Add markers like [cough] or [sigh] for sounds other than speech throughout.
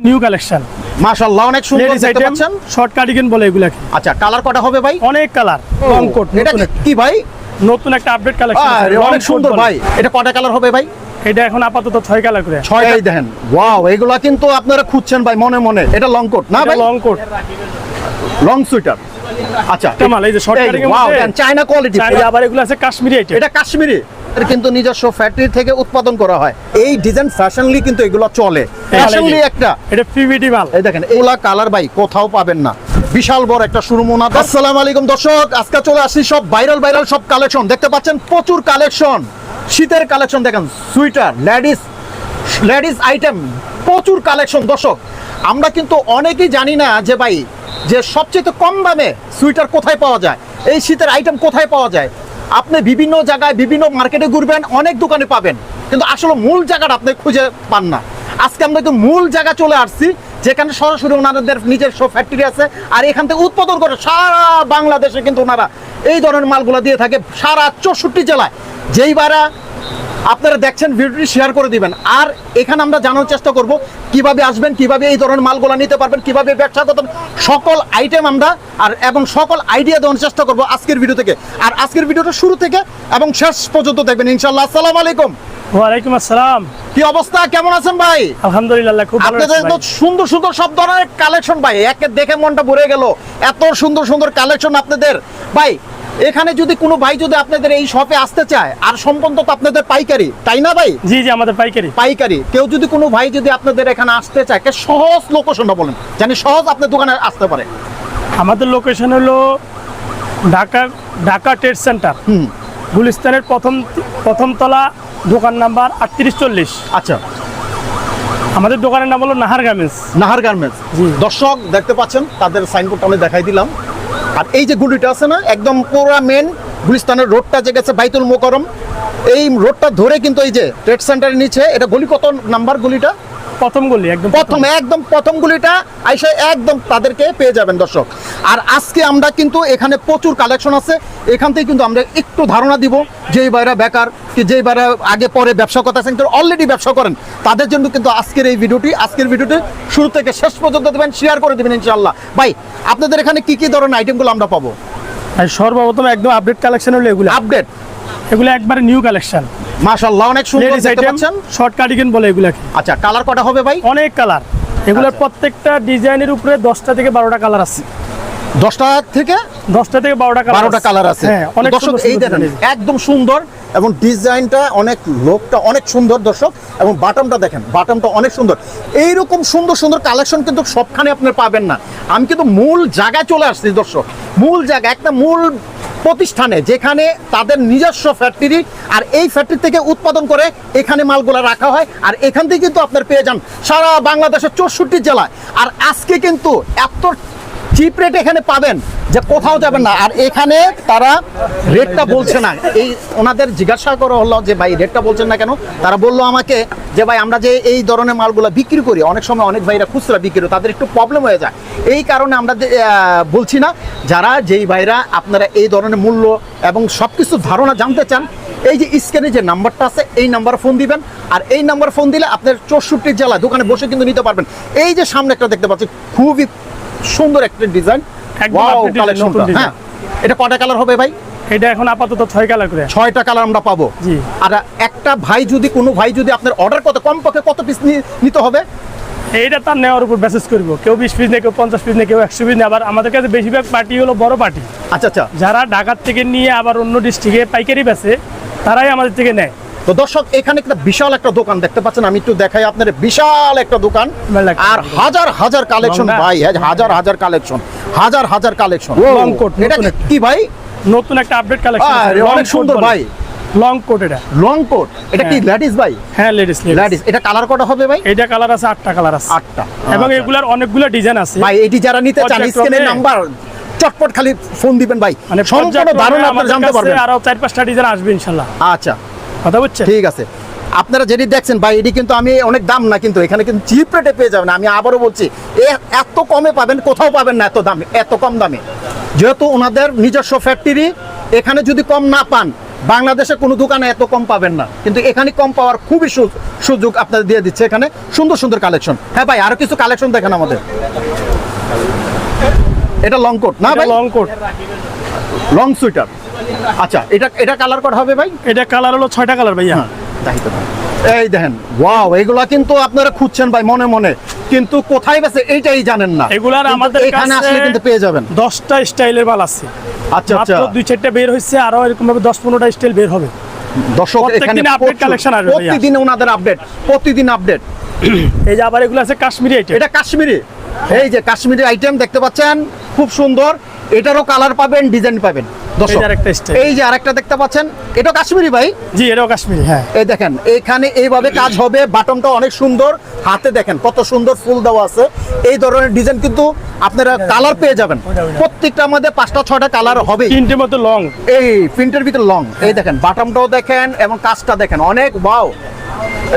New collection মাশাআল্লাহ অনেক সুন্দর দেখতে পাচ্ছেন। শর্ট কার্ডিগান বলে এগুলাকে আচ্ছা কালার কটা হবে ভাই? অনেক কালার লং কোট এটা কি ভাই? নতুন একটা আপডেট কালেকশন অনেক সুন্দর ভাই। এটা কটা কালার হবে ভাই? এটা এখন আপাতত ছয় কালার করে। ছয়টাই দেখেন ওয়াও এগুলা কিন্তু আপনারা খুঁজছেন ভাই মনে মনে। এটা লং কোট না ভাই? লং কোট লং সুইটার আচ্ছা একটা এই যে short cutting এর ওয়াও মধ্যে- চায়না কোয়ালিটি আবার এগুলো আছে কাশ্মীরি আইটেম এটা কাশ্মীরি। কিন্তু নিজস্ব ফ্যাক্টরি থেকে উৎপাদন করা হয়। এই ডিজাইন ফ্যাশনলি কিন্তু এগুলো চলে। ফ্যাশনলি একটা। এটা পিভিডি মাল। এই দেখেন এগুলা কালার ভাই কোথাও পাবেন না। বিশাল বড় একটা শুরুমোনা আসসালামু আলাইকুম দর্শক আজকে চলে আসছি সব ভাইরাল ভাইরাল সব কালেকশন দেখতে পাচ্ছেন প্রচুর কালেকশন শীতের কালেকশন দেখেন সুইটার লেডিস লেডিস আইটেম প্রচুর কালেকশন দর্শক। আমরা কিন্তু অনেকেই জানি না যে ভাই যে সবচেয়ে কম দামে সুইটার কোথায় পাওয়া যায়? এই শীতের আইটেম কোথায় পাওয়া যায়? আপনি বিভিন্ন জায়গায়, বিভিন্ন মার্কেটে ঘুরবেন, অনেক দোকানে পাবেন। কিন্তু আসলে মূল জায়গাটা আপনি খুঁজে পান না। আজকে আমরা কিন্তু মূল জায়গা চলে আসছি, যেখানে সরাসরি ওনাদের নিজের নিজস্ব ফ্যাক্টরি আছে, আর এখান থেকে উৎপাদন করে সারা বাংলাদেশে কিন্তু ওনারা এই ধরনের মালগুলো দিয়ে থাকে, সারা চৌষট্টি জেলায়। যেই বারা আপনারা দেখছেন ভিডিওটি শেয়ার করে দিবেন। আর এখানে আমরা জানার চেষ্টা করব কীভাবে আসবেন কীভাবে এই ধরনের মালগুলো নিতে পারবেন কীভাবে ব্যবসা করতেন সকল আইটেম আমরা আর এবং সকল আইডিয়া দেওয়ার চেষ্টা করব আজকের ভিডিও থেকে। আর আজকের ভিডিওটা শুরু থেকে এবং শেষ পর্যন্ত দেখবেন ইনশাল্লাহ আসসালামু আলাইকুম। ওয়ালাইকুম আসসালাম। কি অবস্থা? কেমন আছেন ভাই? আলহামদুলিল্লাহ খুব ভালো আপনাদের তো সুন্দর সুন্দর সব ধরনের কালেকশন ভাই। একে দেখে মনটা ভরে গেল। এত সুন্দর সুন্দর কালেকশন আপনাদের। ভাই এখানে যদি কোনো ভাই যদি আপনাদের এই শপে আসতে চায় আর সম্পূর্ণ তো আপনাদের পাইকারি তাই না ভাই? জি জি আমাদের পাইকারি। পাইকারি। কেউ যদি কোনো ভাই যদি আপনাদের এখানে আসতে চায় কে সহজ লোকেশনটা বলেন জানি সহজ আপনার দোকানে আসতে পারে। আমাদের লোকেশন হলো ঢাকা ঢাকা ট্রেড সেন্টার হুম। গুলিস্তানের প্রথম প্রথম তলা দোকান নাম্বার আটত্রিশ চল্লিশ। আচ্ছা। আমাদের দোকানের নাম হলো নাহার গার্মেন্টস নাহার গার্মেন্টস। দর্শক দেখতে পাচ্ছেন তাদের সাইনবোর্ডটা আমি দেখাই দিলাম। আর এই যে গুলিটা আছে না, একদম পুরা মেন গুলিস্তানের রোডটা যে গেছে বাইতুল মোকরম এই রোডটা ধরে কিন্তু এই যে ট্রেড সেন্টারের নিচে, এটা গলি কত নাম্বার গলিটা? প্রথম গলি একদম প্রথম একদম প্রথম গুলিটা আইসে একদম তাদেরকে পেয়ে যাবেন দর্শক। আর আজকে আমরা কিন্তু এখানে প্রচুর কালেকশন আছে। এখান থেকে কিন্তু আমরা একটু ধারণা দিব যেই বাইরা বেকার কি যেই বাইরা আগে পরে ব্যবসা করতে আছেন অলরেডি ব্যবসা করেন তাদের জন্য কিন্তু আজকের এই ভিডিওটি আজকের ভিডিওটি শুরু থেকে শেষ পর্যন্ত দেবেন শেয়ার করে দেবেন ইনশাআল্লাহ। ভাই আপনাদের এখানে কি কি ধরনের আইটেমগুলো আমরা পাবো? সর্বপ্রথম একদম আপডেট কালেকশন হলো এগুলো। আপডেট এগুলো একবারে নিউ কালেকশন মাশাআল্লাহ অনেক সুন্দর দেখতে পাচ্ছেন। শর্ট কার্ডিগান বলে এগুলাকে। আচ্ছা কালার কটা হবে ভাই? অনেক কালার এগুলোর আচ্ছা। প্রত্যেকটা ডিজাইনের উপরে দশটা থেকে বারোটা কালার আছে। দশটা থেকে দশটা থেকে বারোটা কালার বারোটা কালার আছে। হ্যাঁ অনেক দর্শক সুন্দর এই দেখেন একদম সুন্দর এবং ডিজাইনটা অনেক লোকটা অনেক সুন্দর দর্শক এবং বাটমটা দেখেন বাটমটা অনেক সুন্দর। এইরকম সুন্দর সুন্দর কালেকশন কিন্তু সবখানে আপনি পাবেন না। আমি কিন্তু মূল জায়গায় চলে আসছি দর্শক। মূল জায়গা একটা মূল প্রতিষ্ঠানে, যেখানে তাদের নিজস্ব ফ্যাক্টরি আর এই ফ্যাক্টরি থেকে উৎপাদন করে এখানে মালগুলা রাখা হয়। আর এখান থেকে কিন্তু আপনার পেয়ে যান সারা বাংলাদেশের চৌষট্টি জেলায়। আর আজকে কিন্তু এত চিপ রেট এখানে পাবেন যে কোথাও যাবেন না। আর এখানে তারা রেটটা বলছে না। এই ওনাদের জিজ্ঞাসা করা হলো যে ভাই রেটটা বলছেন না কেন? তারা বলল আমাকে যে ভাই আমরা যে এই ধরনের মালগুলো বিক্রি করি অনেক সময় অনেক ভাইরা খুচরা বিক্রি করে, তাদের একটু প্রবলেম হয়ে যায়। এই কারণে আমরা বলছি না যারা যেই ভাইরা আপনারা এই ধরনের মূল্য এবং সব কিছু ধারণা জানতে চান এই যে স্ক্যানে যে নাম্বারটা আছে এই নাম্বার ফোন দিবেন। আর এই নাম্বার ফোন দিলে আপনার চৌষট্টি জেলা দোকানে বসে কিন্তু নিতে পারবেন। এই যে সামনে একটা দেখতে পাচ্ছি খুবই সুন্দর একটা ডিজাইন। হ্যাঁ এটা কটা কালার হবে ভাই? এটা এখন আপাতত ছয় কালার করে। ছয়টা কালার আমরা পাবো। জি। আর একটা ভাই যদি কোনো ভাই যদি আপনার অর্ডার কত কমপক্ষে কত পিস নিতে হবে? এইটা তার নেওয়ার উপর মেসেজ করব। কেউ বিশ পিস নেই কেউ পঞ্চাশ পিস নেই কেউ একশো পিস নেই। আবার আমাদের কাছে বেশিরভাগ পার্টি হলো বড় পার্টি আচ্ছা আচ্ছা। যারা ঢাকার থেকে নিয়ে আবার অন্য ডিস্ট্রিক্টে পাইকারি বেচে তারাই আমাদের থেকে নেয়। তো দর্শক এখানে একটা বিশাল একটা দোকান দেখতে পাচ্ছেন। আমি একটু দেখাই আপনার বিশাল একটা দোকান। আর হাজার হাজার কালেকশন ভাই হাজার হাজার কালেকশন হাজার হাজার কালেকশন এটা কি- ভাই? নতুন একটা আপডেট কালেকশন অনেক সুন্দর ভাই। লং কোট এটা। লং কোট এটা কি হ্যাঁ। লেডিস ভাই? হ্যাঁ লেডিস লেডিস লেডিস এটা কালার কটা হবে ভাই? এইটা কালার আছে আটটা কালার আছে। আটটা এবং আচ্ছা। এগুলার অনেকগুলো ডিজাইন আছে। ভাই এটি যারা নিতে চান নাম্বার চটপট খালি ফোন দিবেন ভাই। মানে সম্পূর্ণ পর্যায়ক্রমে ধারণা আপনারা জানতে পারবেন। আরও চার পাঁচটা ডিজাইন আসবে আচ্ছা। কথা বুঝছেন? ঠিক আছে। আপনারা যেটি দেখছেন ভাই এটি কিন্তু আমি অনেক দাম না কিন্তু এখানে কিন্তু চিপ রেটে পেয়ে যাবেন। আমি আবারও বলছি এ- এত কমে পাবেন কোথাও পাবেন না এত দামে এত কম দামে। যেহেতু ওনাদের নিজস্ব ফ্যাক্টরি এখানে যদি কম না পান বাংলাদেশে কোনো দোকানে এত কম পাবেন না। কিন্তু এখানে কম পাওয়ার খুবই সুযোগ আপনাদের দিয়ে দিচ্ছে এখানে। সুন্দর সুন্দর কালেকশন হ্যাঁ ভাই আরও কিছু কালেকশন দেখেন আমাদের। এটা লং কোট না ভাই? লং কোট লং সুইটার আচ্ছা এটা এটা কালার কোড হবে ভাই? এটা কালার হলো ছয়টা কালার ভাইয়া। এই দেখেন ওয়াও এগুলা কিন্তু আপনারা খুঁজছেন ভাই মনে মনে। কিন্তু কোথায় গেছে এইটাই জানেন না। এগুলার কিন্তু আমাদের এখানে আসলে কিন্তু পেয়ে যাবেন। দশটা স্টাইলের মাল আছে। আচ্ছা আচ্ছা। মাত্র দুই চারটা বের হয়েছে আরও এরকম ভাবে দশ পনেরোটা স্টাইল বের হবে। দর্শক এখানে collection আসবে প্রতিদিন ওনাদের আপডেট প্রতিদিন আপডেট এই যে আবার এগুলো আছে কাশ্মীরি আইটেম এটা কাশ্মীরি। এই যে কাশ্মীরি আইটেম দেখতে পাচ্ছেন খুব সুন্দর। এটারও কালার পাবেন ডিজাইন পাবেন। দর্শক এই যে আরেকটা এই যে আরেকটা দেখতে পাচ্ছেন এটা কাশ্মীরি ভাই? জি এটাও কাশ্মীরি হ্যাঁ। এই দেখেন এখানে এইভাবে কাজ হবে বাটনটা অনেক সুন্দর। হাতে দেখেন কত সুন্দর ফুল দেওয়া আছে। এই ধরনের ডিজাইন কিন্তু আপনারা কালার পেয়ে যাবেন। প্রত্যেকটা আমাদের পাঁচটা ছয়টা কালার হবে। তিনটে মতো লং এই প্রিন্টের ভিতরে লং এই দেখেন বাটনটাও দেখেন এবং কাজটা দেখেন অনেক বাও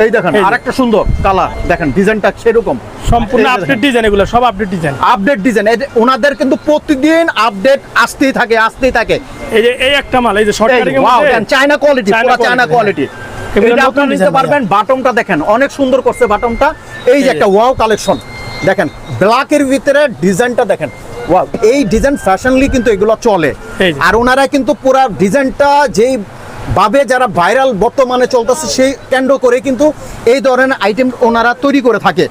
এই দেখেন আরেকটা সুন্দর কালার। দেখেন ডিজাইনটা সেরকম। সম্পূর্ণ আপডেট ডিজাইন এগুলো সব আপডেট ডিজাইন আপডেট ডিজাইন ওনাদের কিন্তু প্রতিদিন আপডেট আসতেই থাকে আসতেই থাকে। এই যে এই একটা মাল এই যে শর্ট চায়না কোয়ালিটি পুরো চায়না হ্যাঁ। কোয়ালিটি এটা আপনারা নিতে পারবেন বাটনটা দেখেন অনেক সুন্দর করছে বাটনটা এই যে একটা ওয়াও কালেকশন দেখেন ব্ল্যাকের ভিতরে ডিজাইনটা দেখেন। ওয়াও এই ডিজাইন ফ্যাশনলি কিন্তু এগুলো চলে। আর ওনারা কিন্তু পুরো ডিজাইনটা যেই ভাবে যারা ভাইরাল বর্তমানে চলতেছে সেই কেন্দ্র করে কিন্তু এই ধরনের আইটেম ওনারা তৈরি করে থাকে।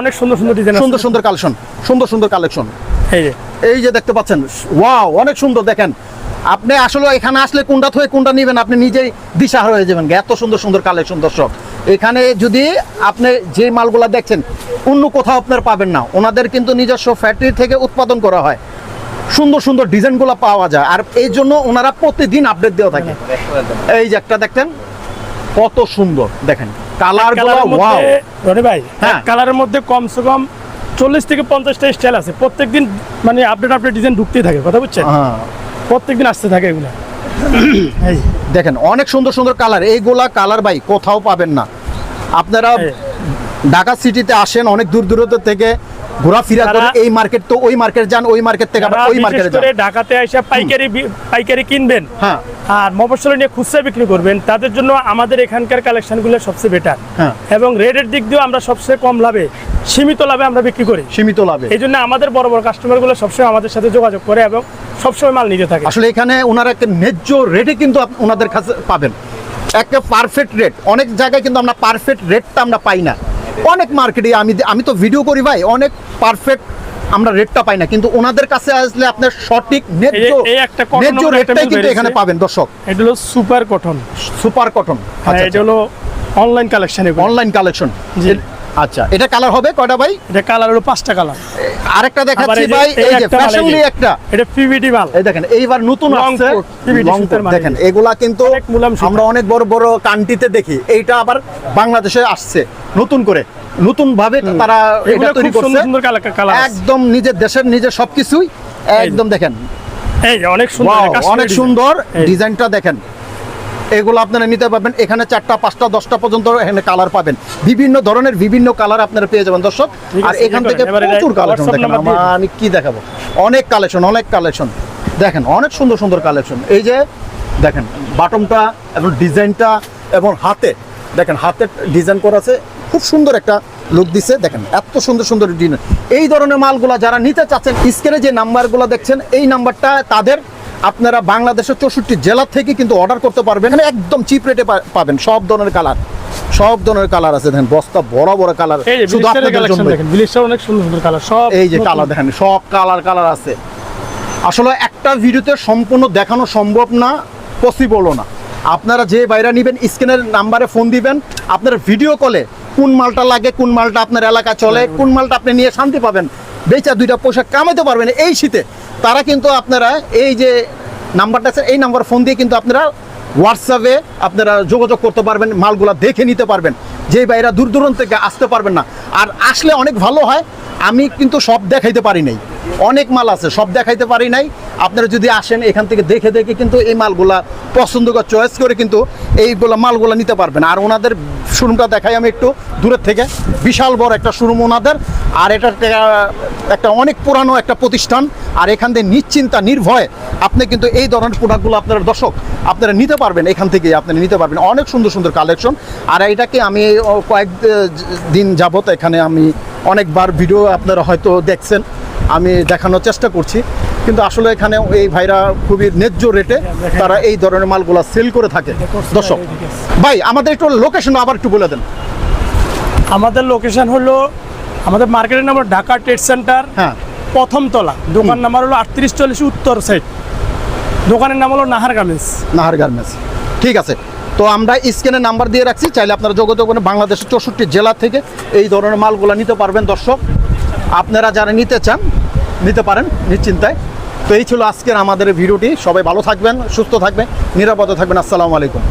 অনেক সুন্দর সুন্দর ডিজাইন সুন্দর সুন্দর কালেকশন সুন্দর সুন্দর কালেকশন এই যে। এই যে দেখতে পাচ্ছেন ওয়াও অনেক সুন্দর দেখেন। আপনি আসলে এখানে আসলে কোনটা থেকে কোনটা নেবেন আপনি নিজেই দিশা হয়ে যাবেন। এত সুন্দর সুন্দর কালেকশন দর্শক। এখানে যদি আপনি যে মালগুলা দেখছেন অন্য কোথাও আপনার পাবেন না। ওনাদের কিন্তু নিজস্ব ফ্যাক্টরি থেকে উৎপাদন করা হয়। সুন্দর সুন্দর ডিজাইনগুলো পাওয়া যায়। আর এই জন্য ওনারা প্রতিদিন আপডেট দেওয়া থাকে। এই যে একটা দেখতেন কত সুন্দর। দেখেন কালার ওয়াও রনি ভাই হ্যাঁ। কালারের মধ্যে কমসে কম চল্লিশ থেকে পঞ্চাশটা স্টাইল আছে। প্রত্যেকদিন মানে আপডেট আপডেট ডিজাইন ঢুকতেই থাকে কথা বুঝছেন? হ্যাঁ। প্রত্যেকদিন আসতে থাকে এগুলো। [coughs] দেখেন অনেক সুন্দর সুন্দর কালার এইগুলা কালার ভাই কোথাও পাবেন না। আপনারা ঢাকা সিটিতে আসেন অনেক দূর দূরত্ব থেকে ঘোরাফেরা করে এই মার্কেট তো ওই মার্কেট যান ওই মার্কেট থেকে আবার ওই মার্কেটে যান। ঢাকাতে এসে পাইকারি পাইকারি কিনবেন। হ্যাঁ। আর মফসলে নিয়ে খুচরা বিক্রি করবেন তাদের জন্য আমাদের এখানকার কালেকশনগুলো সবচেয়ে বেটার হ্যাঁ। এবং রেটের দিক দিয়েও আমরা সবচেয়ে কম লাভে সীমিত লাভে আমরা বিক্রি করি। সীমিত লাভে। এই জন্য আমাদের বড় বড় কাস্টমারগুলো সবসময় আমাদের সাথে যোগাযোগ করে এবং সবসময় মাল নিতে থাকে। আসলে এখানে ওনারা একটা ন্যায্য রেটে কিন্তু ওনাদের কাছে পাবেন। একটা পারফেক্ট রেট অনেক জায়গায় কিন্তু আমরা পারফেক্ট রেটটা আমরা পাই না। অনেক মার্কেটে আমি আমি তো ভিডিও করি ভাই অনেক পারফেক্ট আমরা রেটটা পাই না কিন্তু ওনাদের কাছে আসলে আপনার সঠিক ন্যায্য ন্যায্য রেটটাই কিন্তু এখানে পাবেন দর্শক। এটা হলো সুপার কটন সুপার কটন হ্যাঁ এটা হলো অনলাইন কালেকশন অনলাইন কালেকশন জি। আচ্ছা এটা কালার হবে? কয়টা ভাই? এটা কালার হলো পাঁচটা কালার আরেকটা দেখাচ্ছি ভাই এই যে ফ্যাশনলি একটা। এটা পিভিডি মাল। এই দেখেন এইবার নতুন আসছে। দেখেন এগুলা কিন্তু। আমরা অনেক বড় বড় কান্ট্রিতে দেখি। এইটা আবার বাংলাদেশে আসছে নতুন করে। নতুন ভাবে তারা এটা তৈরি করছে। সুন্দর কালার কালার একদম নিজের দেশের নিজের সবকিছুই। একদম দেখেন। এই অনেক সুন্দর অনেক সুন্দর ডিজাইনটা দেখেন। এগুলো আপনারা নিতে পারবেন। এখানে চারটা পাঁচটা দশটা পর্যন্ত এখানে কালার পাবেন। বিভিন্ন ধরনের বিভিন্ন কালার আপনারা পেয়ে যাবেন দর্শক। আর এখান থেকে প্রচুর কালেকশন দেখেন। আমি কি দেখাবো? অনেক কালেকশন অনেক কালেকশন দেখেন অনেক সুন্দর সুন্দর কালেকশন এই যে দেখেন বাটমটা এবং ডিজাইনটা এবং হাতে দেখেন হাতে ডিজাইন করা আছে। খুব সুন্দর একটা লুক দিছে। দেখেন এত সুন্দর সুন্দর ডিজাইন এই ধরনের মালগুলা যারা নিতে চাচ্ছেন স্ক্রিনে যে নাম্বারগুলো দেখছেন এই নাম্বারটা তাদের আপনারা বাংলাদেশের চৌষট্টি জেলা থেকে কিন্তু অর্ডার করতে পারবেন। এখানে একদম চিপ রেটে পাবেন। সব ধরনের কালার সব ধরনের কালার আছে। দেখেন বস্তা বড় বড় কালার শুধু আপনাদের জন্য অনেক সুন্দর সুন্দর কালার সব এই যে কালার দেখেন সব কালার কালার আছে। আসলে একটা ভিডিওতে সম্পূর্ণ দেখানো সম্ভব না পসিবলও না। আপনারা যে বাইরে নেবেন স্ক্রিনের নাম্বারে ফোন দিবেন। আপনার ভিডিও কলে কোন মালটা লাগে কোন মালটা আপনার এলাকা চলে কোন মালটা আপনি নিয়ে শান্তি পাবেন। বেচা দুইটা পোশাক কামাইতে পারবেন এই শীতে। তারা কিন্তু আপনারা এই যে নাম্বারটা আছে, এই নাম্বার ফোন দিয়ে কিন্তু আপনারা হোয়াটসঅ্যাপে আপনারা যোগাযোগ করতে পারবেন, মালগুলা দেখে নিতে পারবেন। যে বাইরা দূর দূরান্ত থেকে আসতে পারবেন না। আর আসলে অনেক ভালো হয়, আমি কিন্তু সব দেখাইতে পারি নাই। অনেক মাল আছে, সব দেখাইতে পারি নাই। আপনারা যদি আসেন এখান থেকে দেখে দেখে কিন্তু এই মালগুলা পছন্দ করে চয়েস করে কিন্তু এইগুলো মালগুলা নিতে পারবেন। আর ওনাদের শোরুমটা দেখাই আমি একটু দূরের থেকে। বিশাল বড় একটা শোরুম ওনাদের। আর এটা একটা- অনেক পুরানো একটা প্রতিষ্ঠান। আর এখান থেকে নিশ্চিন্তা, নির্ভয়ে আপনি কিন্তু এই ধরনের প্রোডাক্টগুলো আপনারা দর্শক, আপনারা নিতে পারবেন, এখান থেকে আপনারা নিতে পারবেন। অনেক সুন্দর সুন্দর কালেকশন আর এটাকে আমি কয়েক দিন যাবত এখানে আমি অনেকবার ভিডিও আপনারা হয়তো দেখছেন। আমি দেখানোর চেষ্টা করছি। কিন্তু আসলে এখানে এই ভাইরা খুবই ন্যায্য রেটে তারা এই ধরনের মালগুলা সেল করে থাকে। দর্শক ভাই আমাদের একটু লোকেশন আবার একটু বলে দেন। আমাদের লোকেশন হলো আমাদের মার্কেটের নাম হলো ঢাকা ট্রেড সেন্টার হ্যাঁ। প্রথম তলা। দোকান নাম্বার হলো আটত্রিশ চল্লিশ উত্তর সাইড দোকানের নাম হলো নাহার গার্মেন্টস নাহার গার্মেন্টস ঠিক আছে। তো আমরা স্ক্রিনে নাম্বার দিয়ে রাখছি চাইলে আপনারা যোগাযোগ করে বাংলাদেশের চৌষট্টি জেলা থেকে এই ধরনের মালগুলো নিতে পারবেন দর্শক। আপনারা যারা নিতে চান, নিতে পারেন নিশ্চিন্তায়। তো এই ছিল আজকের আমাদের ভিডিওটি। সবাই ভালো থাকবেন, সুস্থ থাকবেন, নিরাপদে থাকবেন। আসসালামু আলাইকুম।